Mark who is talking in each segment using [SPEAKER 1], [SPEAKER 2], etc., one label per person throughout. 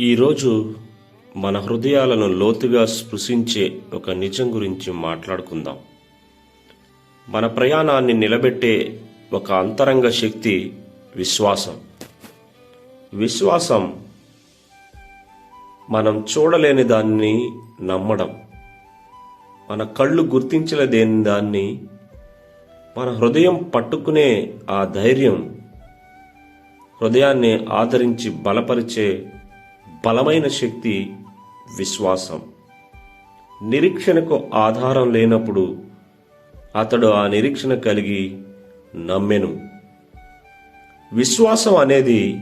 [SPEAKER 1] ఈరోజు మన హృదయాలను లోతుగా స్పృశించే ఒక నిజం గురించి మాట్లాడుకుందాం. మన ప్రయాణాన్ని నిలబెట్టే ఒక అంతరంగ శక్తి విశ్వాసం. విశ్వాసం మనం చూడలేని దాన్ని నమ్మడం. మన కళ్ళు గుర్తించలేదేని దాన్ని మన హృదయం పట్టుకునే ఆ ధైర్యం హృదయాన్ని ఆదరించి బలపరిచే బలమైన శక్తి విశ్వాసం. నిరీక్షణకు ఆధారం లేనప్పుడు అతడు ఆ నిరీక్షణ కలిగి నమ్మెను. విశ్వాసం అనేది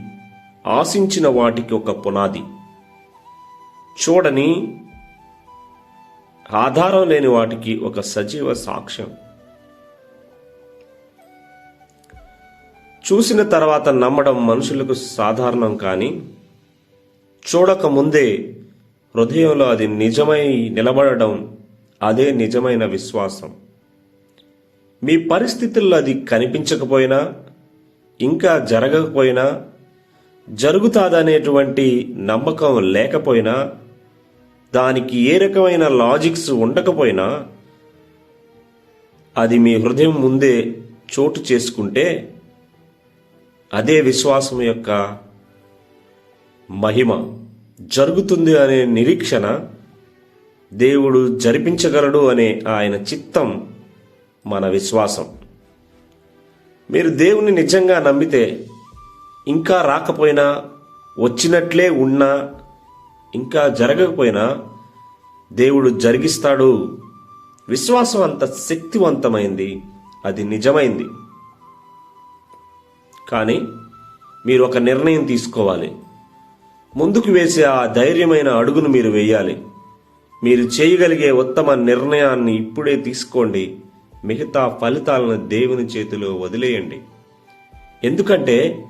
[SPEAKER 1] ఆశించిన వాటికి ఒక పునాది. చూడని ఆధారం లేని వాటికి ఒక సజీవ సాక్ష్యం. చూసిన తర్వాత నమ్మడం మనుషులకు సాధారణం కానీ చూడకముందే హృదయంలో అది నిజమై నిలబడడం అదే నిజమైన విశ్వాసం. మీ పరిస్థితుల్లో అది కనిపించకపోయినా ఇంకా జరగకపోయినా జరుగుతాదనేటువంటి నమ్మకం లేకపోయినా దానికి ఏ రకమైన లాజిక్స్ ఉండకపోయినా అది మీ హృదయం ముందే చోటు చేసుకుంటే అదే విశ్వాసం యొక్క మహిమ జరుగుతుంది అనే నిరీక్షణ దేవుడు జరిపించగలడు అనే ఆయన చిత్తం మన విశ్వాసం. మీరు దేవుని నిజంగా నమ్మితే ఇంకా రాకపోయినా వచ్చినట్లే ఉన్నా ఇంకా జరగకపోయినా దేవుడు జరిగిస్తాడు. విశ్వాసం అంత శక్తివంతమైంది అది నిజమైంది. కానీ మీరు ఒక నిర్ణయం తీసుకోవాలి. ముందుకు వేసే ఆ ధైర్యమైన అడుగును మీరు వేయాలి. మీరు చేయగలిగే ఉత్తమ నిర్ణయాన్ని ఇప్పుడే తీసుకోండి. మిగతా ఫలితాలను దేవుని చేతిలో వదిలేయండి. ఎందుకంటే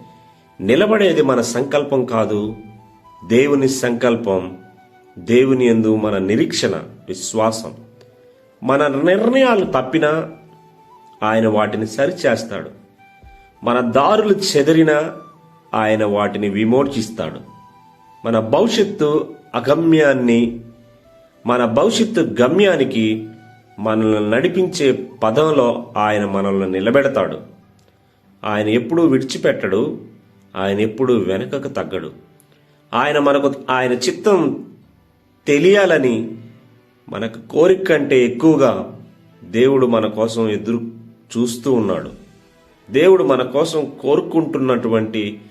[SPEAKER 1] నిలబడేది మన సంకల్పం కాదు దేవుని సంకల్పం దేవుని యందు మన నిరీక్షణ విశ్వాసం. మన నిర్ణయాలు తప్పినా ఆయన వాటిని సరిచేస్తాడు. మన దారులు చెదిరినా ఆయన వాటిని విమోచిస్తాడు మన భవిష్యత్తు అగమ్యాన్ని మన భవిష్యత్తు గమ్యానికి మనల్ని నడిపించే పదంలో ఆయన మనల్ని నిలబెడతాడు. ఆయన ఎప్పుడూ విడిచిపెట్టడు ఆయన ఎప్పుడూ వెనకకు తగ్గడు. ఆయన మనకు ఆయన చిత్తం తెలియాలని మనకు కోరిక కంటే ఎక్కువగా దేవుడు మన కోసం ఎదురు చూస్తూ ఉన్నాడు. దేవుడు మన కోసం కోరుకుంటున్నటువంటి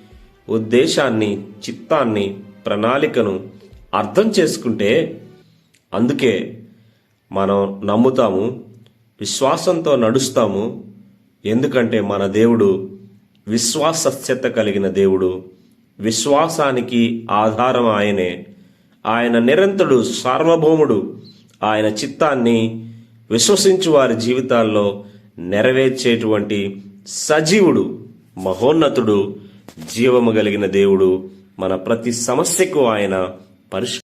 [SPEAKER 1] ఉద్దేశాన్ని చిత్తాన్ని ప్రణాళికను అర్థం చేసుకుంటే అందుకే మనం నమ్ముతాము విశ్వాసంతో నడుస్తాము. ఎందుకంటే మన దేవుడు విశ్వాసస్యత కలిగిన దేవుడు. విశ్వాసానికి ఆధారం ఆయనే. ఆయన నిరంతరుడు సార్వభౌముడు. ఆయన చిత్తాన్ని విశ్వసించు వారి జీవితాల్లో నెరవేర్చేటువంటి సజీవుడు మహోన్నతుడు జీవము కలిగిన దేవుడు. మన ప్రతి సమస్యకు ఆయన పరిష్కారం